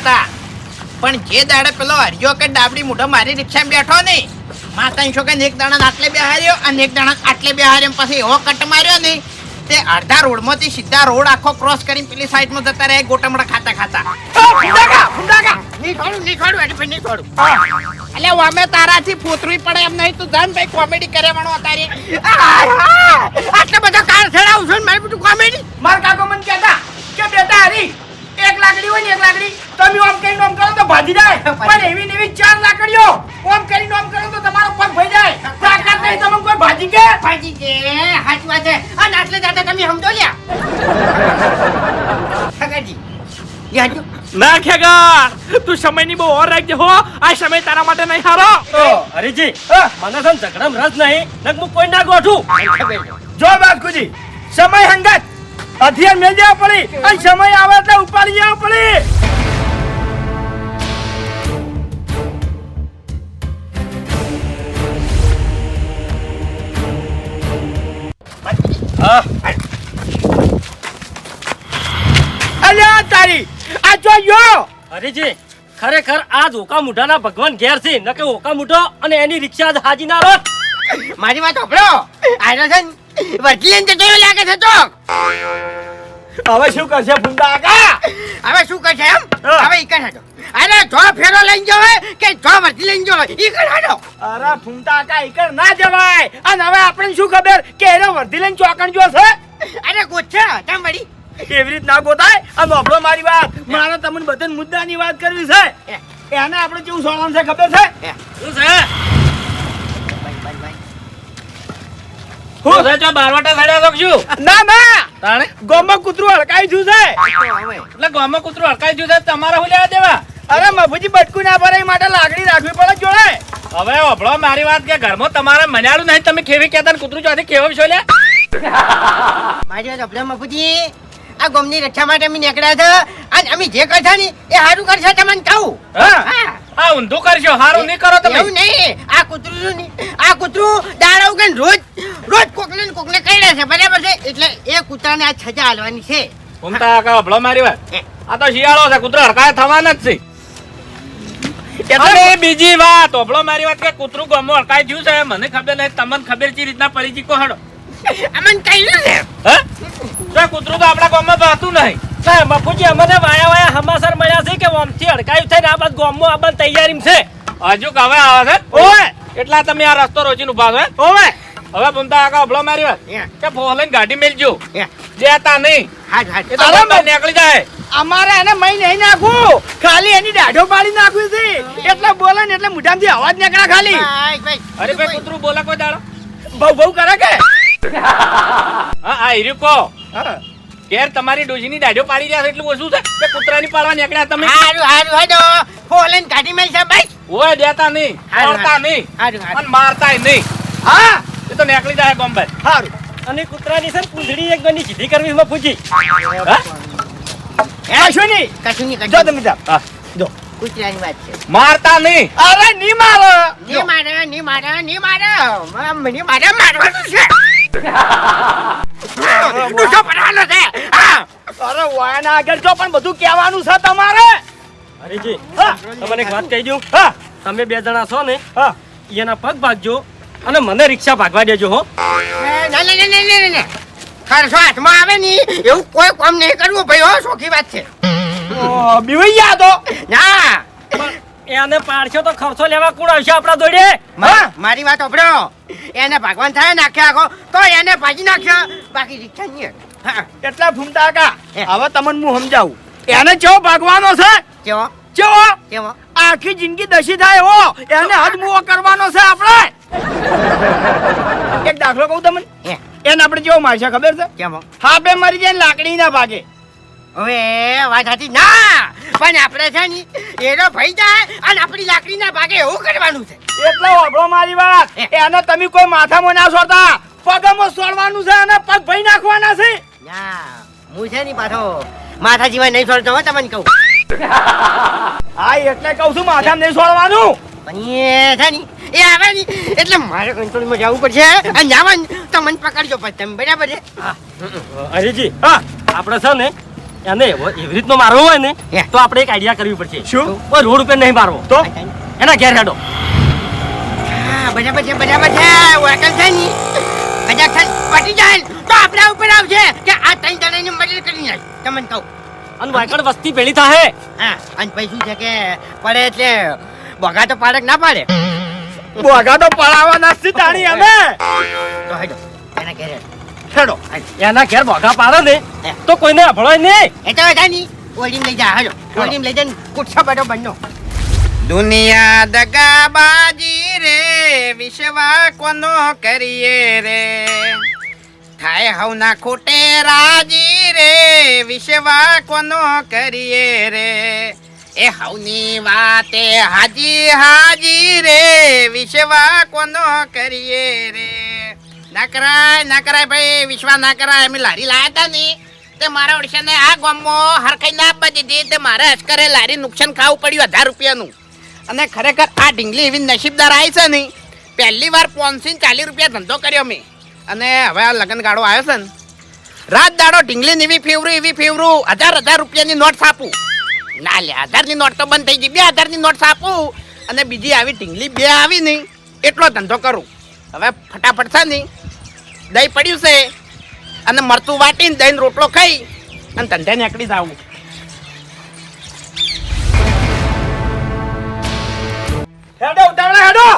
હતા. પણ જે દાડે પેલો હરિયો કે ડાબડી મોઢો મારી રિક્ષામાં બેઠો નહીં માતા છો એક દાણા આટલે બેહાર્યો અને એક દાણા આટલે બેહાર્યો પછી એવો કટ માર્યો નહીં તે અડધા રોડમાંથી સીધા રોડ આખો ક્રોસ કરીને પેલી સાઈડમાં જતા રહે ગોટમડા ખાતા ખાતા. છોડું નહીં એટલે ભાઈ પૂતરી પડે એમ નહીં, તું ધન ભાઈ કોમેડી કરે વણો તારી આટલો બધા કાર ચડાવું છું મારી બધું કોમેડી માર કાકો મને કહેતા, કે બેટા હરી એક લાકડી હોય ને એક લાકડી તમે ઓમ કરીને ઓમ કરો તો ભાજી જાય. પણ એવી ને એવી ચાર લાકડીઓ ઓમ કરીને ઓમ કરો તો તમારો પગ ભાઈ જાય. તાકાત નહીં તમે કોઈ ભાજી કે? ભાજી કે સાચી વાત છે. અને આટલે દાદા તમે સમજો લ્યા. ઠગાજી યાજો ના ખેગા તું સમયની બહુ ઓર રાખજે હો. આ સમય તારા માટે નહીં હારો. તો? હરીજી મને તો ઝઘડામાં રસ નહીં. નક હું કોઈ ના ગોઠું. જો બાસ્કુજી સમય હંગાત. હથિયાર મેલ જવા પડી અને સમય આવે એટલે ઉપાડી જવા પડી. અલ્યા તારી આ જોયો હરીજી ખરેખર આજ ઓકા મુઢાના ભગવાન ઘેર છે. નકે ઓકા મુઢો અને એની રિક્ષા જ હાજી ના રોત મારી વાત સાંભળો. છે ને? વર્તી તો જતો લાગે છે તો. હવે શું કરશે ફુંડા કા હવે શું કરશે એમ? હવે ઈ હાડો અરે જો ફેરો લઈ ગયો હોય કે જો વર્તી લઈને જો ઈ કર હાડો અરે ફૂમતા કાકા ઈકર ના જવાય. અને હવે આપણે શું ખબર કે એને વર્ધી લઈને ચોકણ જો છે? અરે ગોચ્છા તમ વળી. એવી રીત ના ગોતાય? આ નોબળો મારી વાત. મારે તમને બધા મુદ્દાની વાત કરવી છે. એને આપણે કેવું સોળવાનું છે ખબર છે? શું છે હું? શું છે ચો બારવાટા સડ્યા તો શું ના ના. તાણે? ગોમાં કૂતરું હડકાઈ છું છે. એટલે ગામમાં કૂતરું હડકાઈ ગયું છે તમારે હું લેવા દેવા? અરે મફુજી બટકું ના ભરાય માટે લાકડી રાખવી પડે જોડે. હવે ઓભળો મારી વાત કે ઘરમાં તમારે મનાડું નહીં તમે કેવી કહેતા કૂતરું ચોથી કેવો છો લે? મારી વાત સાંભળો મફુજી. આ ગોમની રક્ષા માટે અમે નીકળ્યા છે. અને અમે જે કરશે ને એ સારું કરશે તમને કહું. આ ઊંધું કરશો હારું નહીં કરો તમે. એવું નહીં. આ કૂતરું આ કૂતરું દાડા ઉગન રોજ રોજ કોકને ને કોકને કહી છે બરાબર છે? એટલે એ કૂતરાને આ સજા હાલવાની છે. ઘૂમતા કાકા ભળો મારી વાત? આ તો શિયાળો છે કૂતરો હડકાય થવાના જ છે. અને બીજી વાત ઓભળો મારી વાત કે કૂતરું ગમો હડકાઈ ગયું છે મને ખબર નહીં તમને ખબર છે રીતના પરિચિત કો હડો અમન કહ્યું છે હે? કૂતરું તો આપણા ગામમાં તો હતું નહીં બાપુજી અમને વાયા વાયા હમાસર મળ્યા છે કે ઓમથી હડકાયું થઈને આ બાદ ગામમાં આવવાની તૈયારી છે? હજુ કવે આવે છે? ઓય એટલા તમે આ રસ્તો રોજીન ઊભા છો? ઓય હવે ભૂમતા કાકા ઓભળો મારી વાત કે ફોન લઈને ગાડી મેલજો. જેતા નહીં. હાજ હાજ. એ તો નીકળી જાય. અમારે એને મય નહીં નાખું ખાલી એની દાઢો પાડી નાખું છે. એટલે બોલે ને એટલે મોઢામાંથી અવાજ નીકળે ખાલી. અરે ભાઈ કૂતરું બોલે કોઈ દાડો? બહુ બહુ કરે કે? હા આ હીર્યું કહો. ઘેર તમારી ડોજીની દાઢો પાડી રહ્યા છે એટલું ઓછું છે? કે કૂતરાની પાડવા નીકળ્યા તમે? હારું હારું હાડો ફોલેન કાઢી મેલ છે ભાઈ. ઓય દેતા નહીં મારતા નહીં. પણ મારતા અને મારતાય નહીં. હા. એ તો નીકળી જાય બોમ્બે. સારું અને કૂતરાની સર પૂંછડી એક ગણી સીધી કરવી બાપુજી કશું નહીં કશું. નહીં જો તમે જા હા. જો. કૂતરાની વાત છે. મારતા નહીં. અરે ની મારો. ની મારે ની મારે ની મારે. મને મારે મારવાનું છે. ડૂચો પડવાનો છે. અરે વાયના આગળ જો પણ બધું કહેવાનું છે તમારે. હરીજી તમને એક વાત કહી દઉં. હા. તમે બે જણા છો ને હા. એના પગ ભાગજો. અને મને રિક્ષા ભાગવા દેજો હો. ના ના ના ના ના ના. ખર્ચો હાથમાં આવે ની એવું કોઈ કામ નહીં કરવું ભાઈ હો સોખી વાત છે. ઓ, તો? ના. એને પાડશો તો ખર્ચો લેવા કોણ આવશે આપણા જોડે? મારી વાત સાંભળો. એને ભગવાન થાય નાખ્યા આખો તો એને ભાજી નાખ્યો બાકી રિક્ષા નહીં હા. એટલા ફૂમતા કા. હવે તમને હું સમજાવું. એને ચેવો ભાગવાનો છે? કેવો ચેવો કેવો આખી જિંદગી દશી થાય હો. એને હદ મુવો કરવાનો છે આપણે. એક દાખલો કહું તમને. એને આપણે કેવો મારશે ખબર છે? કેમ હા? બે મરી જાય લાકડી ના ભાગે. હવે વાત હતી ના! પણ આપણે છે ને એનો ભાઈ જાય અને આપણી લાકડી ના ભાગે એવું કરવાનું છે. એટલે વાપરો મારી વાત. એને તમે કોઈ માથામાં ના છોડતા. પગમાં સોડવાનું છે અને પગ ભાઈ નાખવાના છે. ના હું છે ને પાછો માથા જીવાય નહીં છોડતો હો તમને કહું. હા એટલે કહું છું માથામાં નહીં છોડવાનું. પણ એ છે આવે ને એટલે મારે કંટ્રોલમાં જવું પડશે અને જવાનું તો મને પકડજો પછી તમે બરાબર છે? હરીજી હા આપણે છે ને એને એવી રીતનો મારવો હોય ને તો આપણે એક આઈડિયા કરવી પડશે. શું? કોઈ રોડ ઉપર નહીં મારવો. તો એના ઘેર હેડો. બરાબર છે બરાબર છે. ઓળખાણ છે ની? પટી જાય તો આપણા ઉપર આવશે કે આ ત્રણ જણાની મદદ કરી નાખ. તમને કહું. અને વાયકણ વસ્તી પેલી થાહે. હા અને પછી શું છે કે પડે એટલે બગા તો પાડે ના પાડે? બોગા તો પડાવવાના છે તાણી અમે. તો હેડો એના ઘેર હેડો. હેડો. એના ઘેર ભોગા પાડે ને તો કોઈને અભળાય નહીં. એ તો હતા ની ઓલીમ લઈ જા હેડો. ઓલીમ લઈ જઈને કુટછા બધો બનનો દુનિયા દગાબાજી રે વિશ્વા કોનો કરીએ રે? થાય હવના ખોટે રાજી. રે વિશ્વા કોનો કરીએ રે? એ હવની વાતે હાજી હાજી રે વિશ્વા કોનો કરીએ રે? ના કરાય ના કરાય ભાઈ વિશ્વા ના કરાય, અમે લારી લાયા હતા ને. તે મારા ઓડિશાને આ ગામમાં હરખાઈ ના આપવા દીધી. તે મારે અચકરે લારી નુકસાન ખાવું પડ્યું હજાર રૂપિયાનું. અને ખરેખર આ ઢીંગલી એવી નસીબદાર આવી છે ને. પહેલી વાર પાંચસો ચાલીસ રૂપિયા ધંધો કર્યો મેં. અને હવે આ લગ્ન ગાળો આવ્યો છે ને. રાત દાડો ઢીંગલી એવી ફેવરું એવી ફેવરું. હજાર હજાર રૂપિયાની નોટ છાપું. ના લે હજારની નોટ તો બંધ થઈ ગઈ. બે હજારની નોટ છાપું અને બીજી આવી ઢીંગલી બે આવી નહીં. એટલો ધંધો કરું. હવે ફટાફટ છે નહીં દહીં પડ્યું છે અને મરતું વાટીને દહીં રોટલો ખાઈ અને ધંધે નીકળી જાવું હેડો ઉતાવળા હેડો.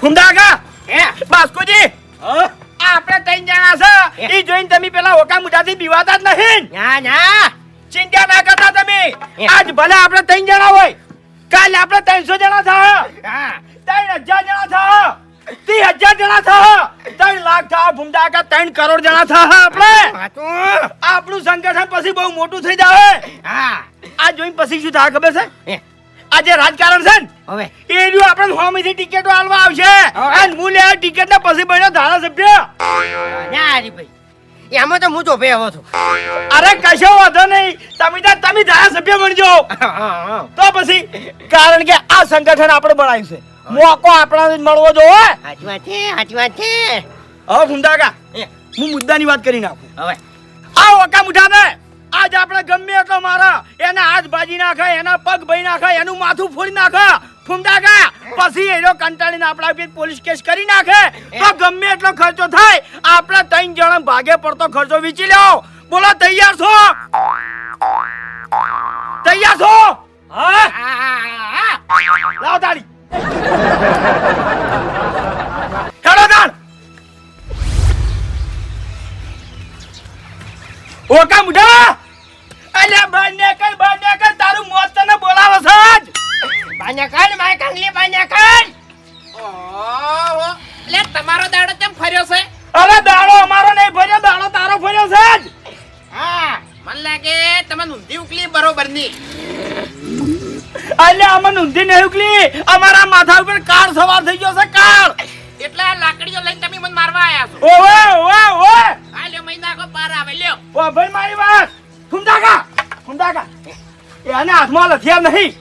ફુંદાગા હે? બાસ્કોજી. આ આપણે ત્રણ જણા છે. ઈ જોઈને તમે પેલા ઓકા મુઠાથી બીવાતા જ નહીં. ના ના. ચિંતા ના કરતા તમે. આજ ભલે આપણે ત્રણ જણા હોય કાલે આપણે ત્રણસો જણા થા હા. ત્રણ હજાર જણા થા ત્રીસ હજાર જણા થા ત્રણ લાખ થા ભૂમદાકા ત્રણ કરોડ જણા થા આપણે. આપણું સંગઠન પછી બહુ મોટું થઈ જાય હા. આ જોઈને પછી શું થા ખબર છે? આ જે રાજકારણ છે ને હવે? એ જો આપણે હોમીથી ટિકિટો આલવા આવશે. અને હું લે ટિકિટ ને પછી બન્યો ધારાસભ્ય. ના હરીભાઈ એમાં તો હું તો આવો છું. અરે કશો વાંધો નહીં. તમે તો તમે ધારાસભ્ય બનજો. તો પછી કારણ કે આ સંગઠન આપણે બનાવ્યું છે. મોકો આપણાને મળવો જોવે સાચી વાત છે સાચી વાત છે. હવે ફુંદાકા હું મુદ્દાની વાત કરી નાખું. હવે? આ ઓકા મુઠા ને આજ આપણે ગમે એટલો મારા. એના હાથ ભાજી નાખે એના પગ ભાઈ નાખે એનું માથું ફોડી નાખે. કા પછી એનો કંટાળીને આપણા ઉપર પોલીસ કેસ કરી નાખે. તો ગમે એટલો ખર્ચો થાય આપણે ત્રણ જણા ભાગે પડતો ખર્ચો વીચી લ્યો. બોલો તૈયાર છો? તૈયાર છો? હા? આ, તાળી. હેડો તાણ. ઓકા મુઢા અલ્યા બંને કર બંને કર તારું મોત તને બોલાવે છે. બાન્યા કાઢ, મારે કાંગલી બાન્યા કાઢ. ઓહો, લે તમારો દાડો કેમ ફર્યો છે? અરે દાડો અમારો નહીં ફર્યો દાડો તારો ફર્યો છે. હા. મને લાગે તમે ઊંધી ઉકલી બરોબરની અલ્યા અમને ઊંધી નહીં ઉકલી. અમારા માથા ઉપર કાર સવાર થઈ ગયો છે કાર એટલે આ લાકડીઓ લઈને તમે મને મારવા આયા છો. ઓવે ઓવે ઓવે. હા લ્યો મહિના કો પાર આવે લ્યો. ઓ ભાઈ મારી વાત. ફુંદાકા ફુંદાકા એને હાથમાં હથિયાર નહીં.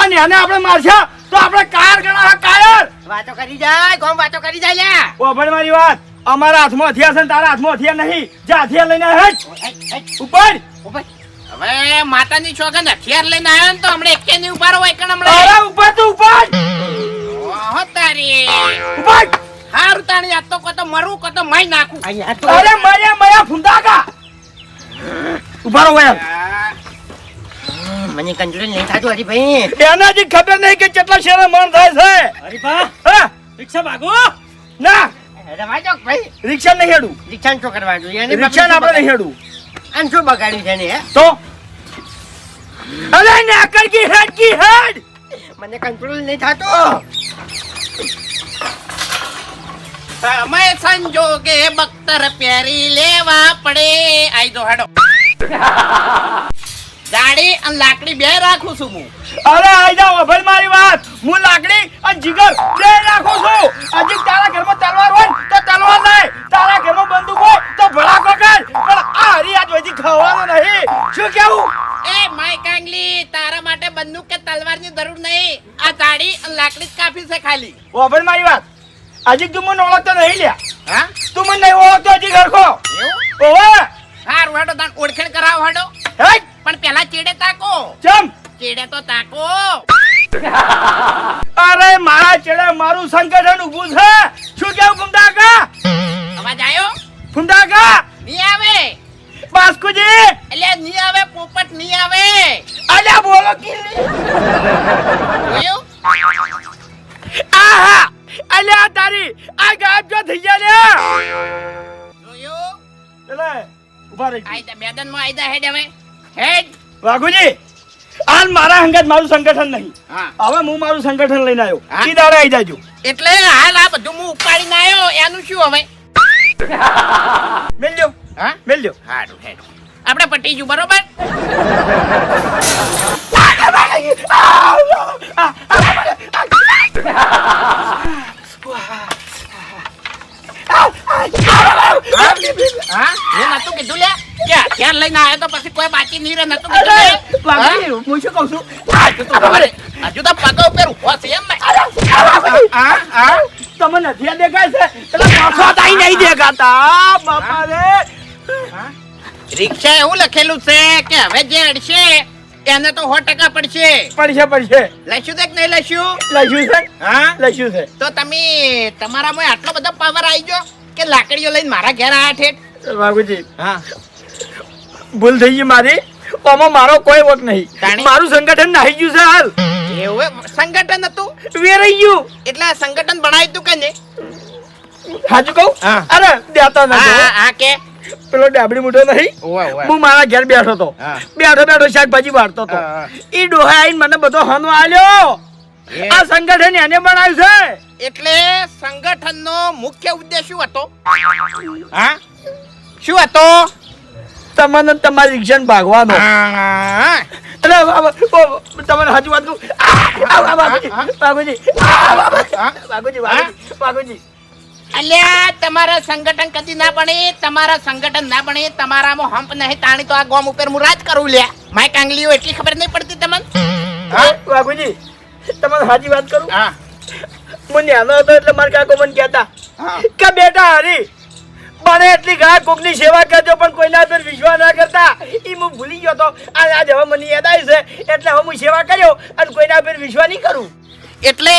અને એને આપણે મારશે તો આપણે કાર ગણા કાયર વાતો કરી જાય ગોમ વાતો કરી જાય લ્યા. ઓભણ મારી વાત. અમારા હાથમાં હથિયાર છે ને તારા હાથમાં હથિયાર નહીં. જા હથિયાર લઈને હેટ, હેટ, ઉપર. હવે માતાની છોકન હથિયાર લઈને આવ્યો ને તો હમણાં એકે નહીં ઉભારો હોય કણ હમણાં? અરે ઉપર તો ઉપર. ઓહો તારી. ઉપર. હારું તાણી આ તો કોતો મરું કોતો મય નાખું. અરે મરે મયા ફુંદાકા ઊભા રહો યાર મને કંટ્રોલ નહીં થતું હરીભાઈ એને હજી ખબર નહીં કે કેટલા શેરે મન થાય છે. હરી હા? રિક્ષા ભાગો. ના. રવા દો ભાઈ. રિક્ષા નહીં હેડું. રિક્ષા શું કરવા જોઈએ? અને રિક્ષા આપણે નહીં હેડું. આમ શું બગાડ્યું છે ને તો? અરે નાકર કી હેડ કી હેડ. મને કંટ્રોલ નહીં થતો. સમય સંજોગે બખ્તર પહેરી લેવા પડે. આઈ દો હેડો. દાઢી અને લાકડી બે રાખું છું હું. અરે આઈ જાવ અભય મારી વાત. હું લાકડી અને જીગર બે રાખું છું. હજી તારા ઘરમાં તલવાર હોય તો તલવાર નહીં. તારા ઘરમાં બંદૂક હોય તો ભડાકો કર. પણ આ હરી આજ વધી ખાવાનો નહીં. શું કેવું? એ માય કાંગલી તારા માટે બંદૂક કે તલવારની જરૂર નહીં. આ દાડી અને લાકડી જ કાફી છે ખાલી. અભય મારી વાત. હજી તું મને ઓળખતો નહીં લ્યા. હા? તું મને નહીં ઓળખતો હજી ઘરખો. એવું? ઓવે. હારું હેડો તાન ઓળખેણ કરાવ હેડો. પણ પેલા ચેડે તાકો. ચમ? ચેડે તો તાકો. અરે મારા ચેડે મારું સંગઠન ઊભું છે. શું કેવું ફૂમતા કા અવાજ આવ્યો ફૂમતા કા નહીં આવે. બાસ્કુજી? એટલે નહીં આવે પોપટ નહીં આવે. અલ્યા બોલો કિલ્લી આહા! અલ્યા તારી આ ગાયબ જો થઈ ગયા જોયું? એટલે ઊભા રહી આઈ હેડ હવે. હેડ. વાઘુજી હાલ મારા અંગત મારું સંગઠન નહીં. હવે હું મારું સંગઠન લઈને આવ્યો? ઈ દાડે આવી જાજો. એટલે હાલ આ બધું હું ઉપાડીને આવ્યો એનું શું હવે? મેલ્યો હા? મેલ્યો હારું હેડ. આપણે પટીજું બરોબર? હા? હું નતું કીધું લે. કે હથિયાર લઈને આવ્યો તો પછી કોઈ બાકી નહીં રહે નતું કીધું હું? શું કહું છું? હજુ તો ખબર હજુ તો પગ ઉપર ઊભો છે એમ ને હા હા તમે નથી દેખાય છે? એટલે પાછો તાઈ નહીં દેખાતા બાપા રે રિક્ષા એવું લખેલું છે કે હવે જે અડશે એને તો સો ટકા પડશે. પડશે પડશે. લઈશું તો કે નહીં લઈશું લઈશું છે? હા? લઈશું છે. તો તમે તમારામાં આટલો બધો પાવર આવી ગયો? કે લાકડીઓ લઈને મારા ઘેર આયા ઠેઠ? બાબુજી હા. ભૂલ થઈ ગઈ મારી. આમાં મારો કોઈ વક નહીં. મારું સંગઠન નાહી ગયું છે હાલ. એવું સંગઠન હતું? વેરાઈ ગયું. એટલે સંગઠન બનાવ્યું તું કે નહીં? હાજુ કહું? અરે દેતા ના હા, કે? પેલો ડાબડી મોટો નહીં? હું મારા ઘેર બેઠો હતો. બેઠો બેઠો શાકભાજી વાળતો હતો. એ. ડોહા આવીને મને બધો હનો આલ્યો. આ સંગઠન એને બનાવ્યું છે? એટલે સંગઠનનો મુખ્ય ઉદ્દેશ શું હતો? હા? શું હતો? તમને તમારી રિક્ષણ ભાગવાનો. તમને હજુ વાત. અલ્યા તમારા સંગઠન કદી ના બને તમારા સંગઠન ના બને તમારામાં હંપ નહીં તાણી તો આ ગોમ ઉપર હું રાજ કરું લ્યા. માય કાંગલીઓ એટલી ખબર નહીં પડતી તમને? હા? તમને સાચી વાત કરું? હા. હું નાનો હતો એટલે મારા કાકો મને કહેતા કે બેટા હરી મને એટલી ગાય કોકની સેવા કરજો પણ કોઈના પર વિશ્વાસ ના કરતા. એ હું ભૂલી ગયો તો. અને આજે હવે મને યાદ આવી છે. એટલે હવે હું સેવા કર્યો અને કોઈના પર વિશ્વાસ નહીં કરું. એટલે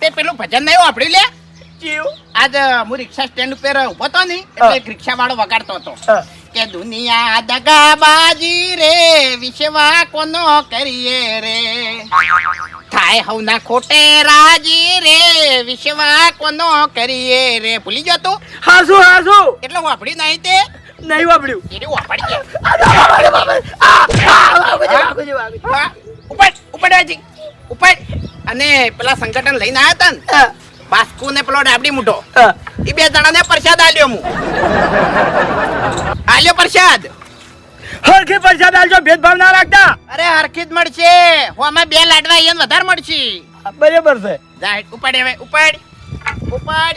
તે પેલું ભજન નહીં વાપર્યું લે? આજે હું રિક્ષા સ્ટેન્ડ ઉપર ઊભો હતો ને એટલે રિક્ષા વાળો વગાડતો હતો. કે દુનિયા દગાબાજી રે વિશ્વા કોનો કરીએ રે થાય હવના ખોટે રાજી રે વિશ્વા કોનો કરીએ રે ભૂલી ગયો તું હાસુ હાસુ એટલે વાપડી નહીં તે નહીં વાપડ્યું એટલે વાપડી ગયા ઉપાડ ઉપાડ ઉપાડ અને પેલા સંગઠન લઈને આવ્યા હતા ને બાસ્કુ ને પેલો ડાબડી મૂઠો. એ બે જણા ને પ્રસાદ આલ્યો હું. આલ્યો પ્રસાદ? હરખી પ્રસાદ આલજો ભેદભાવ ના રાખતા. અરે હરખી જ મળશે. હું અમે બે લાડવા અહીંયા વધારે મળશે. બરાબર છે. જાય ઉપાડ હવે ઉપાડ. ઉપાડ.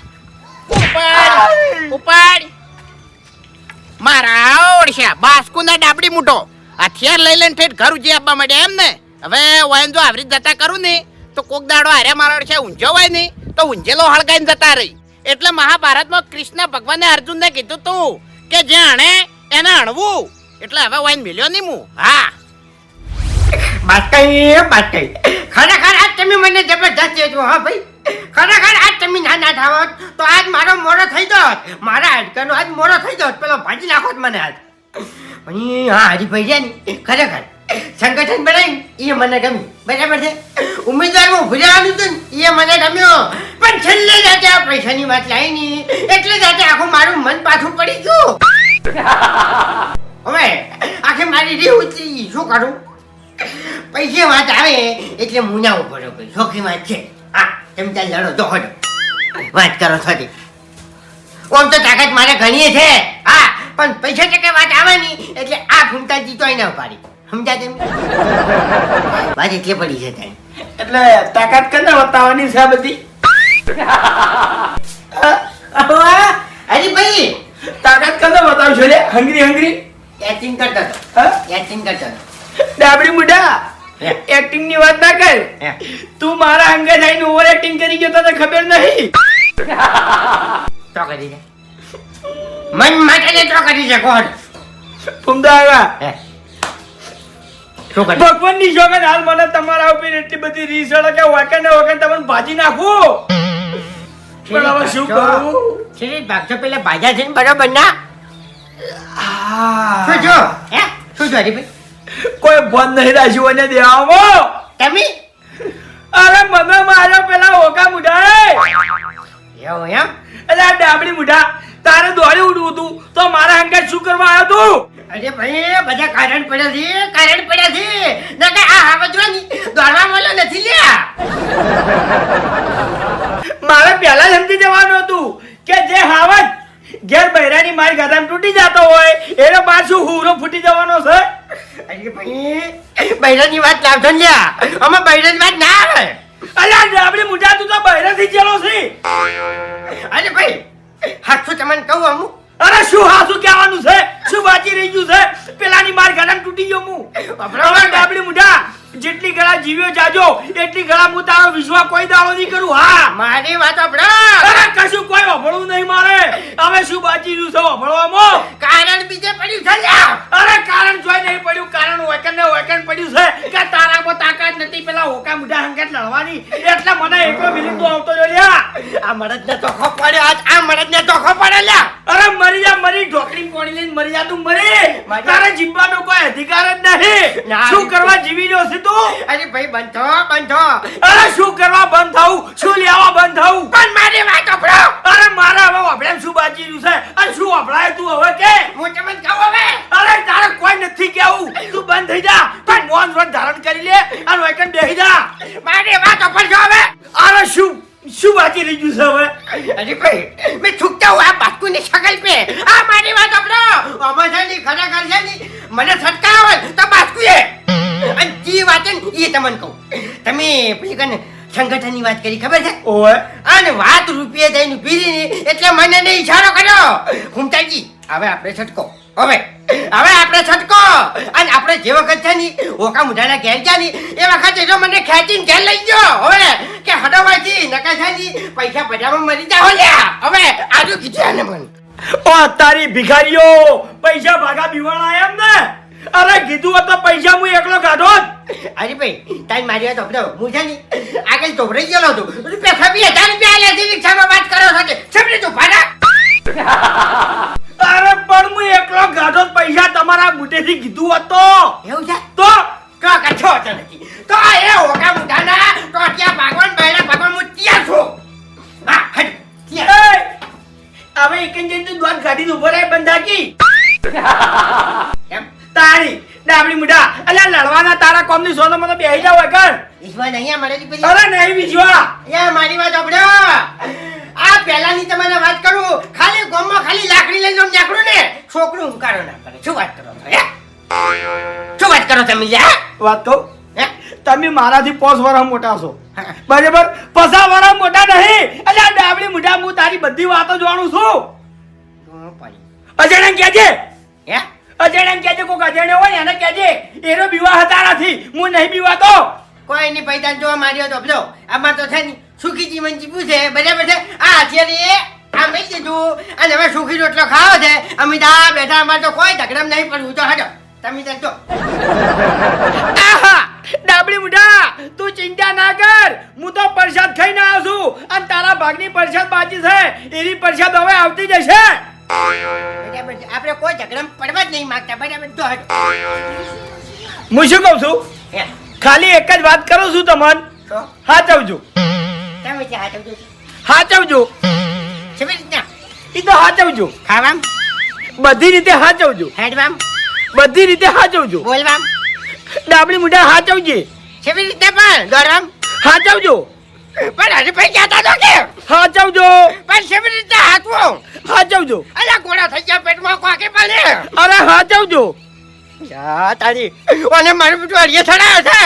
ઉપાડ. ઉપાડ. મારા ઓળશા બાસ્કુ ને ડાબડી મૂઠો. હથિયાર લઈ લઈને ઠેઠ ઘર ઉજી આપવા માંડ્યા એમ ને હવે વાયન જો આવરી જતા કરું ને તો કોક દાડો હારે મારો છે ઊંઝવાય હોય ને તો ઊંઝેલો હળગાઈને જતા રહી. એટલે મહાભારતમાં કૃષ્ણ ભગવાને અર્જુનને કીધું તું કે જે અણે એને હણવું એટલે હવે વાઈન મિલ્યો નહીં હું. હા બાટઈ બાટઈ ખરેખર આજ તમે મને જબરજસ્ત ચેતવો હા ભાઈ? ખરેખર આજ તમે ના થાવત તો આજ મારો મોડો થઈ જાત મારા હાડકાનો આજ મોડો થઈ જાત પેલો ભાજી નાખો મને આજ. હા હરીભાઈ છે ને, ખરેખર. સંગઠન બનાવી એ મને ગમ્યું. બરાબર છે? ઉમેદવારમાં ઉભું રહેવાનું હતું ને એ મને ગમ્યો. પણ છેલ્લે જાતે આ પૈસાની વાત લાવી ની, એટલે જાતે આખું મારું મન પાછું પડી ગયું. હવે, આખે મારી રીહ ઉતરી શું કરું? પૈસે વાત આવે, એટલે મુના પડ્યો કોઈ. શોખી વાત છે. હા તેમ ત્યાં લડો તો હડો. વાત કરો થતી ઓમ તો તાકાત મારે ઘણી છે. હા, પણ પૈસા ટકે વાત આવવાની એટલે આ ફૂમતાજી જીતો ના પાડી સમજા તમે વાત એટલે પડી છે ત્યાં એટલે તાકાત કરના બતાવવાની છે બધી? અરે ભાઈ. તાકાત કને બતાવશો લે? હંગરી હંગરી? એક્ટિંગ કરતો હતો. એક્ટિંગ કરતો હતો. ડાબડી મુઢા એક્ટિંગની વાત ના કર. તું મારા અંગે જઈને ઓવર એક્ટિંગ કરી ગયો તને ખબર નહીં. તો કરી દે મન માટે તો કરી છે કોણ? ફૂમતા આવ્યા ભગવાનની શોખન હાલ મને તમારા ઉપર એટલી બધી રીસ કે વાકે ને વાકે તમને ભાજી નાખું. પણ હવે શું કરું? શ્રી ભાગશો પેલા ભાજા છે ને બરોબર ના? શું જો હે? શું જો હરીભાઈ? કોઈ બંધ નહીં રાખ્યું અને દેવામાં. તમે? અરે મને માર્યો પેલા ઓકા મુઢાએ એવું એમ? અરે આ ડાબડી મુઢા તારે દોડી ઉડવું હતું તો મારા અંગે શું કરવા આવ્યો તું? અરે ભાઈ બધા કારણ પડ્યા છે કારણ પડ્યા છે. ના કે આ હવે જો દોડવા મળ્યો નથી લ્યા. મારે પહેલા જ સમજી જવાનું હતું કે જે હાવજ ઘેર બૈરાની મારી ગાધામ તૂટી જતો હોય એનો પાછું હુરો ફૂટી જવાનો છે. અરે ભાઈ બૈરાની વાત લાવજો લ્યા. આમાં બૈરાની વાત ના આવે. અલ્યા ડાબડી મુજા તું તો બૈરાથી ચેલો છે. અરે ભાઈ હાથું તમને કહું અમુક અરે શું હાસું કહેવાનું છે શું બાકી રહી ગયું છે પેલાની માર ગાડામાં તૂટી ગયો હું બરાબર. હવે ડાબડી મુઢા જેટલી ગળા જીવ્યો જાજો એટલી ગળા હું તારો વિશ્વાસ કોઈ દાડો નહીં કરું હા. મારી વાત આપણો કશું કોઈ વફળવું નહીં મારે. હવે શું બાજી રહ્યું છે વફળવામાં કારણ બીજે પડ્યું છે અરે કારણ જોઈ નહીં પડ્યું કારણ વેકન ને વેકન પડ્યું છે. કે તારામાં તાકાત નથી પેલા હોકા મુઢા હંગાત લડવાની એટલે મને એકલો મિલિંદ આવતો રહ્યો લ્યા. આ મરદ ને ધોખો પડ્યો આજ આ મરદ ને ધોખો પડ્યો લ્યા. અરે મરી જા મરી. ઢોકળી પોણી લઈને મરી જા તું મરી. તારે જીવવાનો કોઈ અધિકાર જ નહીં. શું કરવા જીવી રહ્યો છે તું? અરે ભાઈ બંધો બંધો અરે શું કરવા બંધ થવું? શું લેવા બંધ થવું? પણ મારી વાત આપણો અરે મારા હવે વફડામ શું બાજી રહ્યું છે? અને શું વફડાય તું હવે કે? હું તમને કહું હવે. અરે તારે કોઈ નથી કેવું. તું બંધ થઈ જા. તું મૌન વ્રત ધારણ કરી લે અને વૈકન બેહી જા. મારી વાત જો હવે. અરે શું? શું બાકી રહી ગયું છે હવે? અરે ભાઈ મેં છૂટતા હું આ બાસ્કુ ની શકલ પે. આ મારી વાત આપણો આમાં છે ની ખરેખર છે ની મને હોય તો બાસ્કુ એ અને જે વાત એ તમને કહું. તમે પેલી કને સંગઠનની વાત કરી ખબર છે? ઓય અને વાત રૂપિયે થઈને પીરી ની એટલે મને ને ઈશારો કર્યો. ઘૂમતાજી હવે આપણે છટકો. હવે હવે આપણે છટકો. અને આપણે જે વખત છે ની ઓકા મુઢાના ઘેર ગયા ની એ વખત એટલો મને ખેંચીને ઘેર લઈ ગયો. હવે કે હડવાથી નકા છે ની પૈસા બજારમાં મરી જાવ લ્યા. હવે આજુ કીધું એને મને. ઓ તારી ભિખારીઓ પૈસા ભાગા બીવાળા એમ ને? અરે કીધું હતો તો પૈસા હું એકલો કાઢો અરે ભાઈ તારી મારી વાત આપડો હું છે ની આગળ ધોબરાઈ ગયેલો હતો. રૂપિયા છવ્વીસ હજાર રૂપિયા આલ્યા રિક્ષામાં વાત કરો છો છબડી તું ભાડા. અરે પણ હું એકલો ગાઢો પૈસા તમારા બુટેથી કીધું હતો. એવું છે? તો તો કચ્છો હતો નથી? તો એ ઓકા મુઠાના તો ત્યાં ભગવાન ભાઈના ભગવાન હું ત્યાં છું. હા હટ. હવે એક જઈને તું દોત ગાડી ઊભો રહે બંધાકી. કેમ? તારી ડાબડી મુઢા અલ્યા લડવાના તારા કોમની સોનો મને બેહી જાવ કર ઈશ્વર નહીં મળેલી અરે નહીં બીજવા યા મારી વાત સાંભળો આ પહેલાની તમને વાત કરું. ખાલી ગોમમાં ખાલી લાકડી લઈને આમ નીકળું ને છોકરું હુંકારો ના કરે. શું વાત કરો છો હે? શું વાત કરો તમે લ્યા? વાત કહું હે? તમે મારાથી પોસ વર્ષ મોટા છો. બરાબર? પસા વર્ષ મોટા નહીં. અલ્યા ડાબડી મુઢા હું તારી બધી વાતો જાણું છું. છે કહેજે. હે? અજયને કહેજે કોક અજયને હોય એને કહેજે. એનો વિવાહ હતા નથી હું નહીં બીવાતો. કોઈ નહીં પૈસા જોવા માર્યો તો આમાં તો છે ને સુખી જીવન જીવ્યું છે બરાબર છે? આ અત્યારે આ મેં દીધું. અને હવે સુખી રોટલો ખાવો છે. અમે તો બેઠા અમારે તો કોઈ ઝઘડમ નહીં પડવું. તો હટો તમે તો ડાબડી મુઢા તું ચિંતા ના કર. હું તો પ્રસાદ ખાઈને આવ્યો છું. અને તારા ભાગની પ્રસાદ બાકી છે. એની પ્રસાદ હવે આવતી જશે. બરાબર છે. આપણે કોઈ ઝઘડમ પડવા જ નહીં માંગતા. બરાબર તો હટો હું શું કહું છું? ખાલી એક જ વાત કરું છું તમને. તો હાચવજો તમે રીતે હાચવજો. હાચવજો. કેવી રીતના? એ તો હાચવજો. ખાવામ? બધી રીતે હાચવજો. હેડવામ? બધી રીતે હાચવજો. બોલવામ? ડાબડી મુઢા હાચવજે. કેવી રીતે પણ? ગરમ? હાચવજો. પણ હરીભાઈ કહેતા તો કે હાચવજો. પણ કેવી રીતના હાચવો? હાચવજો. અલા ગોળા થઈ ગયા પેટમાં કોકે પડે. અરે હાચવજો. યા તારી. અને મારું બધું અડીએ થડાયો છે.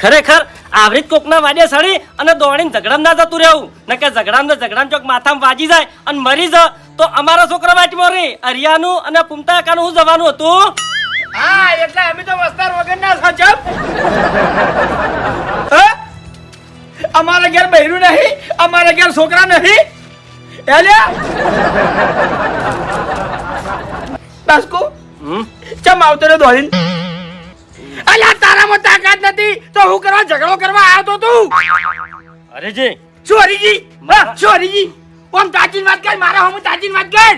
ખરેખર આવરી કોકના વાડે સડી અને દોડીને ઝઘડામાં ના જતું રહેવું. નકે ઝઘડામાં ને ઝઘડામાં ચોક માથામાં વાજી જાય અને મરી જ. તો અમારા છોકરા વાટીમાં રે અરિયાનું અને પુમતા કાનું હું જવાનું હતું? હા એટલે અમે તો વસ્તાર વગરના સાચબ અમારા ઘેર બહેરું નહીં અમારા ઘેર છોકરા નહીં. એલ્યા હમ? ચમ આવતો રે દોડીન? અલ્યા તારામાં તાકાત નથી. તો હું કરવા ઝઘડો કરવા આવ્યો તો તું અરે જે શું હરીજી? શું હરીજી? ઓમ તાજીન વાત કર મારા હમ તાજીન વાત કર.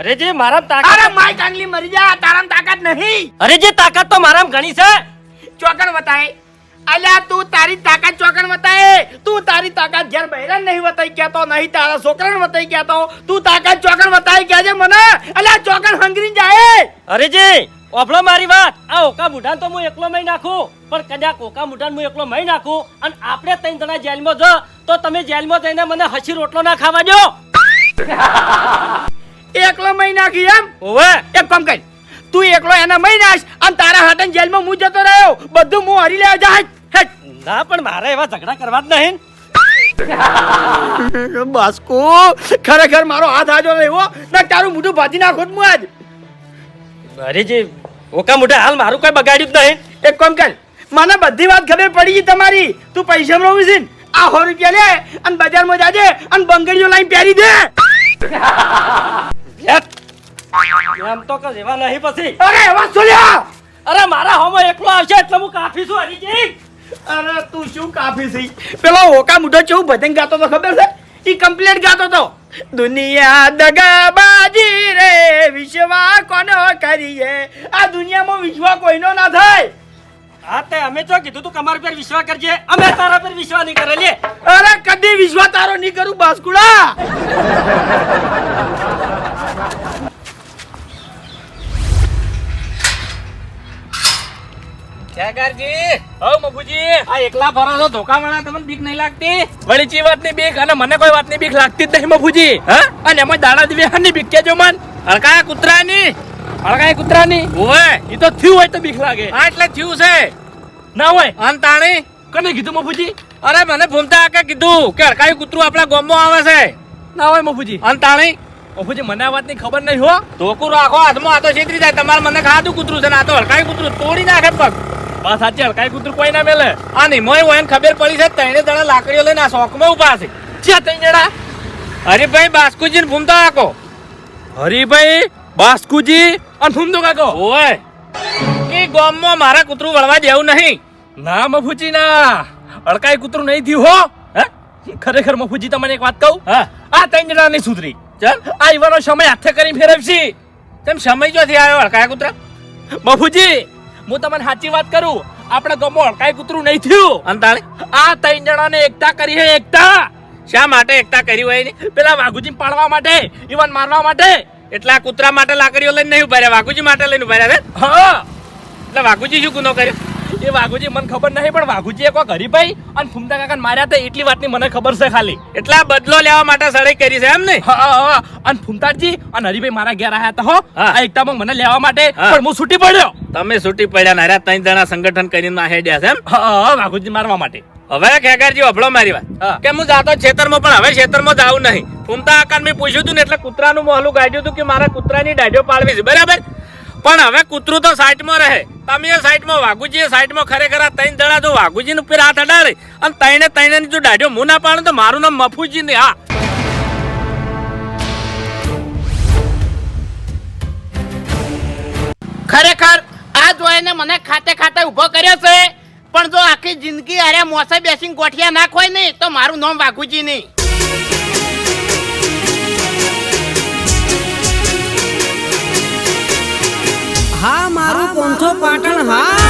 અરે જે મારા અરે માય કાંગલી મરી જા તારામ તાકાત નહીં. અરે જે તાકાત તો મારામ ઘણી છે. ચોકણ વતાય. અલ્યા તું તારી તાકાત ચોકણ વતાય. તું તારી તાકાત ઘેર બહેરાન નહીં બતાઈ ગયા તો નહીં તારા છોકરાને વતાઈ ગયા તો તું તાકાત ચોકણ વતાઈ ગયા છે મને. અલ્યા ચોકણ હંગરી જાય. અરે જી ઓફળો મારી વાત. આ ઓકા મુઢાન તો હું એકલો મહી નાખું. પણ કદાચ ઓકા મુઢાન હું એકલો મહી નાખું. અને આપણે ત્રણ જણા જેલમાં જો તો તમે જેલમાં જઈને મને હસી રોટલો ના ખાવા દો. એકલો મહી નાખી એમ? ઓવે એક કામ કર. તું એકલો એના મહી નાખ અને તારા હાથે જેલમાં હું જતો રહ્યો. બધું હું હરી લેવા જા ના પણ મારે એવા ઝઘડા કરવા જ નહીં. બાસ્કો ખરેખર મારો હાથ આજો રહ્યો ના તારું મોઢું ભાજી નાખો હું આજ. અરે જી ઓકા મુઢા હાલ મારું કઈ બગાડ્યું જ નહીં. એક કામ કર મને બધી વાત ખબર પડી ગઈ તમારી. તું પૈસા માં છે આ સો રૂપિયા લે અને બજારમાં જાજે અને બંગડીઓ લાઈન પહેરી દે. એમ તો કઈ એવા નહીં પછી. અરે એવા સુલ્યા અરે મારા હોમો એકલો આવશે એટલે હું કાફી છું હરીજી. અરે તું શું કાફી છે? પેલો ઓકા મુઢો કેવું ભજન ગાતો તો ખબર છે? ઈ કમ્પ્લેટ ગાતો તો દુનિયા દગાબાજી રે વિશ્વા કોનો કરીએ? આ દુનિયામાં વિશ્વા કોઈનો ના થાય. હા તે અમે તો કીધું તું કમાર પર વિશ્વા કરજે. અમે તારા પર વિશ્વા નહીં કરે લે. અરે કદી વિશ્વા તારો નહીં કરું બાસ્કુડા મફુજી! આ એકલા ફરો છો ધોકા તમને બીક નહીં લાગતી? વળી ચી વાતની બીક અને મને કોઈ વાતની બીક લાગતી જ નહીં મફુજી. હા? અને એમાં દાડા દિવે હાની બીક કેજો મન. હડકાયા કૂતરાની? હડકાયા કૂતરાની? ઓય ઈ તો થયું હોય તો બીક લાગે. હા એટલે થયું છે. ના હોય. તાણી? કને કીધું મફુજી? અરે મને ભૂમતા કે કીધું કે હડકાયું કૂતરું આપણા ગામમાં આવે છે. ના હોય મફુજી. આન તાણી? મફુજી મને આ વાતની ખબર નહીં હો. ધોકું રાખો હાથમાં આ તો છેતરી જાય. તમારે મને ખાધું કૂતરું છે ને આ તો હડકાયું કૂતરું તોડી નાખે પગ. બસ સાચી હલકાઈ કૂતરું કોઈ ના મેલે. આ નિમોય હોય ને ખબર પડી છે તઈને દડા લાકડીઓ લઈને આ શોખમાં ઊભા છે. ક્યાં તઈ જણા? હરીભાઈ બાસ્કુજી ને ભૂમતા કાકો હરીભાઈ બાસ્કુજી અને ભૂમતો કાકો. ઓય કે ગામમાં મારા કૂતરું વળવા દેવું નહીં? ના મફુજી ના. અડકાઈ કૂતરું નહીં થયું હો. હે? ખરેખર મફુજી તમને એક વાત કહું? આ તઈ જણા નહીં સુધરી. ચાલ આ ઈવાનો સમય હાથે કરી ફેરવશી. તેમ સમય જોથી આવ્યો અડકાયા કૂતરા? બાપુજી હું તમને સાચી વાત કરું આપણે ગમોળ હડકાઈ કૂતરું નહીં થયું. અંતાણે? આ ત્રણ જણાને એકતા કરી હે એકતા. શા માટે એકતા કરી હોય ને પેલા વાઘુજી પાડવા માટે ઈવન મારવા માટે. એટલા કૂતરા માટે લાકડીઓ લઈને નહીં ઊભા રહ્યા? વાઘુજી માટે લઈને ઊભા રહ્યા? હા. એટલે વાઘુજી શું ગુનો કર્યો? એ વાઘુજી મને ખબર નહીં પણ વાઘુજી કોઈ હરીભાઈ અને ફૂમતા કાકા માર્યા હતા એટલી વાતની મને ખબર છે ખાલી. એટલા બદલો લેવા માટે સડાઈ કરી છે એમ ને અને ફૂમતાજી અને હરીભાઈ મારા ઘેર આયા હતા હો. આ એકતામાં મને લેવા માટે પણ હું છૂટી પડ્યો. તમે છૂટી પડ્યા નાર્યા ત્રણ જણા સંગઠન કરીને ના હેડ્યા છે એમ? વાઘુજી મારવા માટે. હવે ખેગારજી અભળો મારી વાત. કે હું જાતો ખેતરમાં પણ હવે ખેતરમાં જાવું નહીં. ફૂમતા આકાર મેં પૂછ્યું હતું ને એટલે કૂતરાનું મોહલું કાઢ્યું હતું કે મારા કૂતરાની દાઢીઓ પાડવી છે બરાબર? પણ હવે કૂતરું તો સાઈડમાં રહે. તમે સાઈડમાં વાઘુજી સાઈડમાં ખરેખર આ ત્રણ જણા જો વાઘુજી ઉપર હાથ અડાડે અને તઈને તઈને જો ડાઢ્યો મું ના પાડે તો મારું નામ મફુજી ને હા. ખરેખર આ જોઈને મને ખાતે ખાતે ઊભો કર્યો છે, પણ જો આખી જિંદગી અરે મોસે બેસીને ગોઠિયા નાખ હોય નહીં તો મારું નામ વાઘુજી નહીં મારું પંથો પાટણ હા.